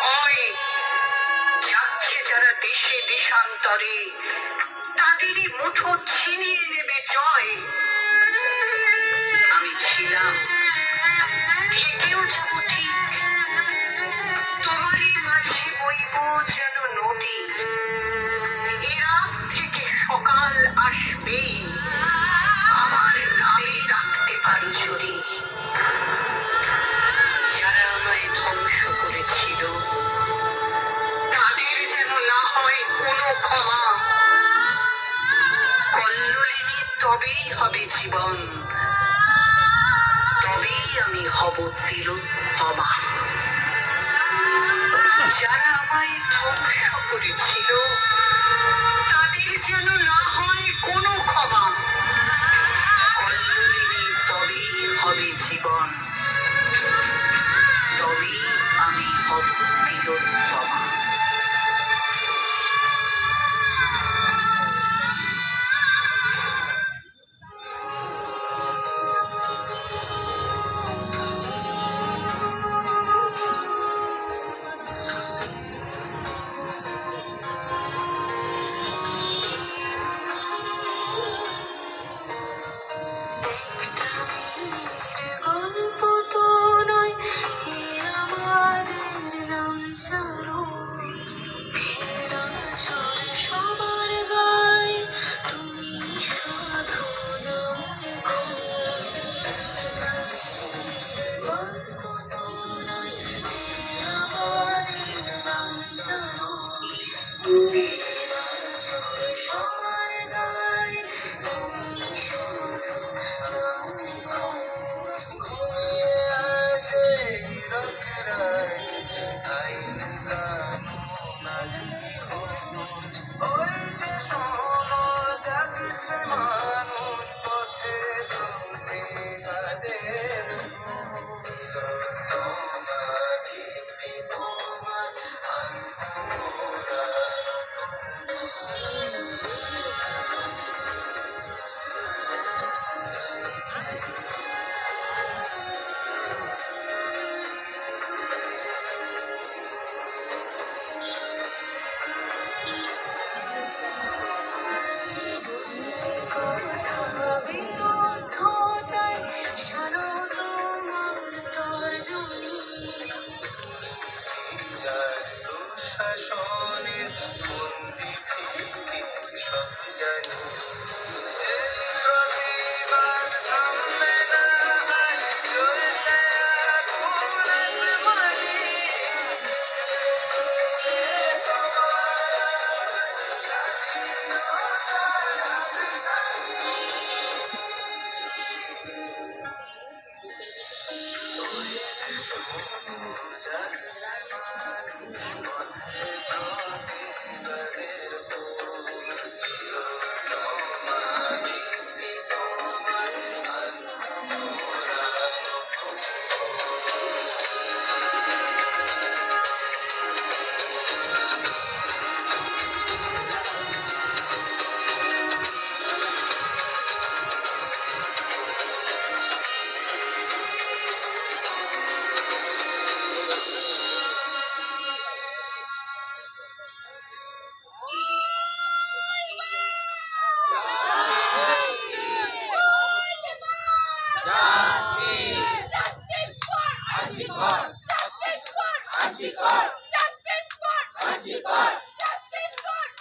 হয় যাচ্ছে যারা দেশে দেশান্তরে তাদেরই মুঠো ছিনিয়ে নেবে জয়। আমি ছিলাম। সে কেউ তবেই হবে জীবন। তবেই আমি হব তিলোত্তমা। যারা আমায় ধ্বংস করেছিল, তাদের যেন না হয় কোনো ক্ষমা।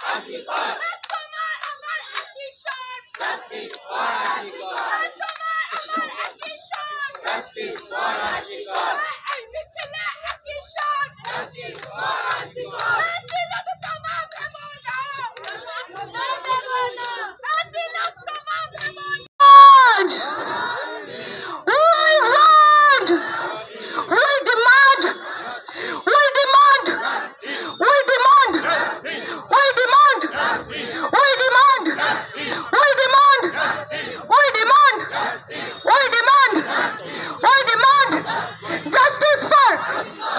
三比三 Thank you.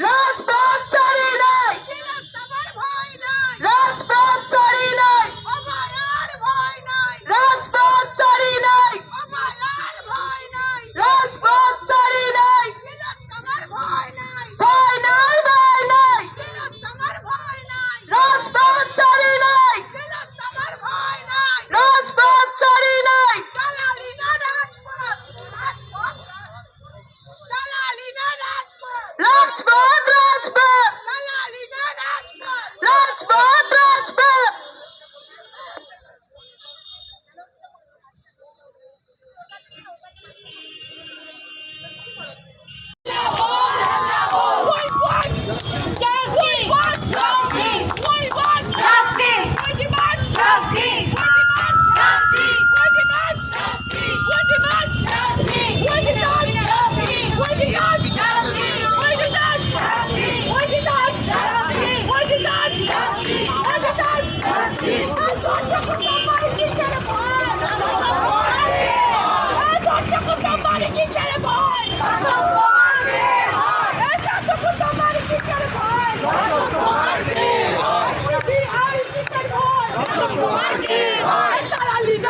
Let's go!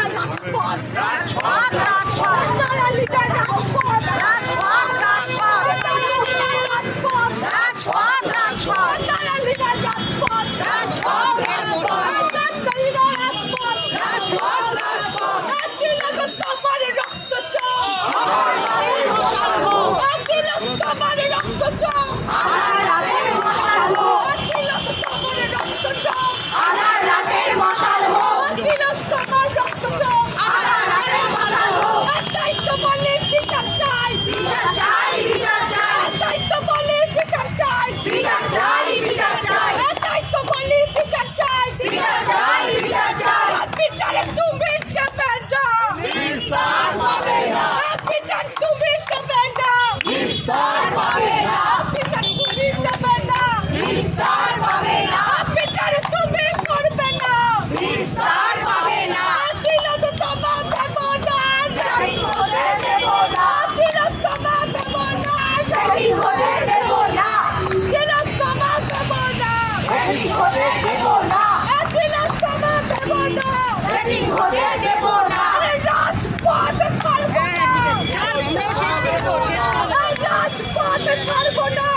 Leader রাজপথ রাজপথ রাজপথ। তারা লিডার রাজপথ রাজপথ রাজপথ। তারা লিডার রাজপথ রাজপথ। রাজপথ তারা লিডার রাজপথ রাজপথ। রাজপথ তারা লিডার রাজপথ। রাজপথ রাজপথ। একদিন এখন তোমার রক্ত চাও একদিন তোমার রক্ত চাও Attentate for no